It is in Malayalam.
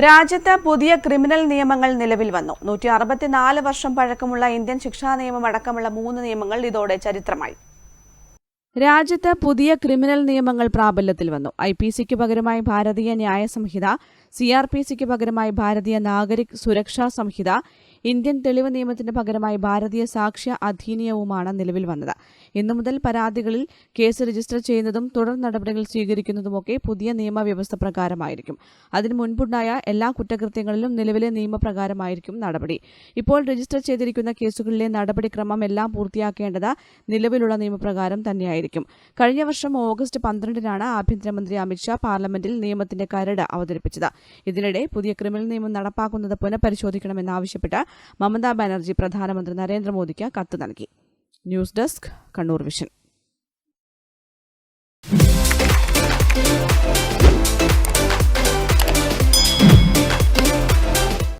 രാജ്യത്ത് പുതിയ ക്രിമിനൽ നിയമങ്ങൾ നിലവിൽ വന്നു. നൂറ്റി അറുപത്തിനാല് വർഷം പഴക്കമുള്ള ഇന്ത്യൻ ശിക്ഷാ നിയമം അടക്കമുള്ള മൂന്ന് നിയമങ്ങൾ ഇതോടെ ചരിത്രമായി. രാജ്യത്ത് പുതിയ ക്രിമിനൽ നിയമങ്ങൾ പ്രാബല്യത്തിൽ വന്നു. ഐ പി സിക്ക് പകരമായി ഭാരതീയ ന്യായ സംഹിത സി ആർ പി സിക്ക് പകരമായി ഭാരതീയ നാഗരിക് സുരക്ഷാ സംഹിത ഇന്ത്യൻ തെളിവ് നിയമത്തിന് പകരമായി ഭാരതീയ സാക്ഷ്യ അധീനിയവുമാണ് നിലവിൽ വന്നത്. ഇന്നു മുതൽ പരാതികളിൽ കേസ് രജിസ്റ്റർ ചെയ്യുന്നതും തുടർ നടപടികൾ സ്വീകരിക്കുന്നതുമൊക്കെ പുതിയ നിയമവ്യവസ്ഥ പ്രകാരമായിരിക്കും. അതിനു മുൻപുണ്ടായ എല്ലാ കുറ്റകൃത്യങ്ങളിലും നിലവിലെ നിയമപ്രകാരമായിരിക്കും നടപടി. ഇപ്പോൾ രജിസ്റ്റർ ചെയ്തിരിക്കുന്ന കേസുകളിലെ നടപടിക്രമം എല്ലാം പൂർത്തിയാക്കേണ്ടത് നിലവിലുള്ള നിയമപ്രകാരം തന്നെയായിരിക്കും. കഴിഞ്ഞ വർഷം ഓഗസ്റ്റ് പന്ത്രണ്ടിനാണ് ആഭ്യന്തരമന്ത്രി അമിത്ഷാ പാർലമെന്റിൽ നിയമത്തിന്റെ കരട് അവതരിപ്പിച്ചത്. ഇതിനിടെ പുതിയ ക്രിമിനൽ നിയമം നടപ്പാക്കുന്നത് പുനഃപരിശോധിക്കണമെന്നാവശ്യപ്പെട്ട് മമതാ ബാനർജി പ്രധാനമന്ത്രി നരേന്ദ്രമോദിക്ക് കത്ത് നൽകി. News desk Kannur vision.